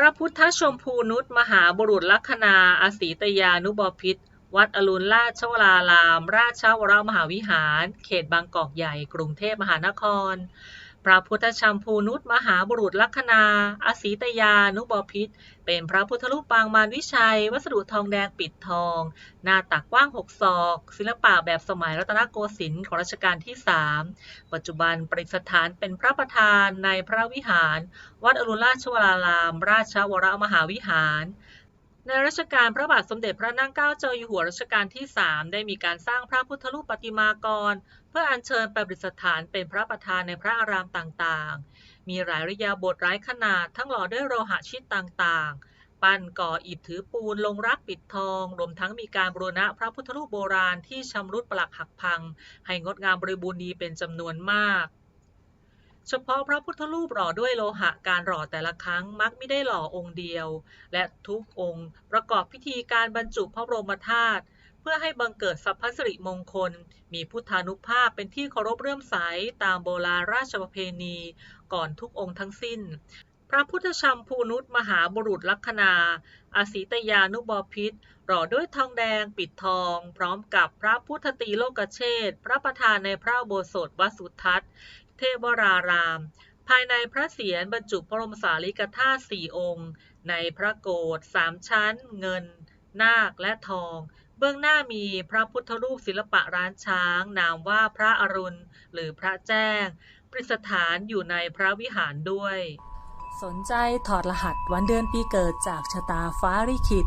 พระพุทธชมพูนุชมหาบุรุษลัคนาอาศีตยานุบพิษวัดอรุณราชวราราม ราชวรมหาวิหาร เขตบางกอกใหญ่ กรุงเทพมหานคร พระพุทธชัมพูนุชมหาบุรุษลัคนาอาศีตยานุบพิษเป็นพระพุทธรูปปางมารวิชัย วัสดุทองแดงปิดทอง หน้าตักกว้างหกศอก ศิลปะแบบสมัยรัตนโกสินทร์ของรัชกาลที่3ปัจจุบันประดิษฐานเป็นพระประธานในพระวิหาร วัดอรุณราชวราราม ราชวรมหาวิหาร ในรัชกาลพระบาทสมเด็จพระนั่งเกล้าเจ้าอยู่หัวรัชกาลที่ 3 ได้มีการสร้างพระพุทธรูปประติมากร เพื่ออัญเชิญไปประดิษฐานเป็นพระประธานในพระอารามต่างๆ มีหลายระยาบทหลายขนาดทั้งหล่อด้วยโลหะชิดต่างๆ ปั้นก่ออิฐถือปูนลงรักปิดทอง รวมทั้งมีการบูรณะพระพุทธรูปโบราณที่ชำรุดปลักหักพัง ให้งดงามบริบูรณ์ดีเป็นจำนวนมาก เฉพาะพระพุทธรูปหล่อด้วยโลหะการหล่อแต่ละครั้งมักไม่ได้หล่อองค์เดียว และทุกองค์ประกอบพิธีการบรรจุพระบรมธาตุเพื่อให้บังเกิดสัพพสิริมงคล มีพุทธานุภาพเป็นที่เคารพเรื่มใสตามโบราณราชประเพณีก่อนทุกองค์ทั้งสิ้น พระพุทธชัมพูนุษมหาบุรุษลัคนาอาศีตยานุบพิษหล่อด้วยทองแดงปิดทอง พร้อมกับพระพุทธตีโลกเชษฐ์พระประธานในพระโบสถวัดสุทัศน์ เทวราราม ภายในพระเศียรบรรจุพระบรมสารีริกธาตุสี่องค์ ในพระโกศสามชั้น เงิน นาคและทอง เบื้องหน้ามีพระพุทธรูปศิลปะร้านช้าง นามว่าพระอรุณ หรือพระแจ้ง ประดิษฐานอยู่ในพระวิหารด้วย สนใจถอดรหัสวันเดือนปีเกิดจากชะตาฟ้าลิขิต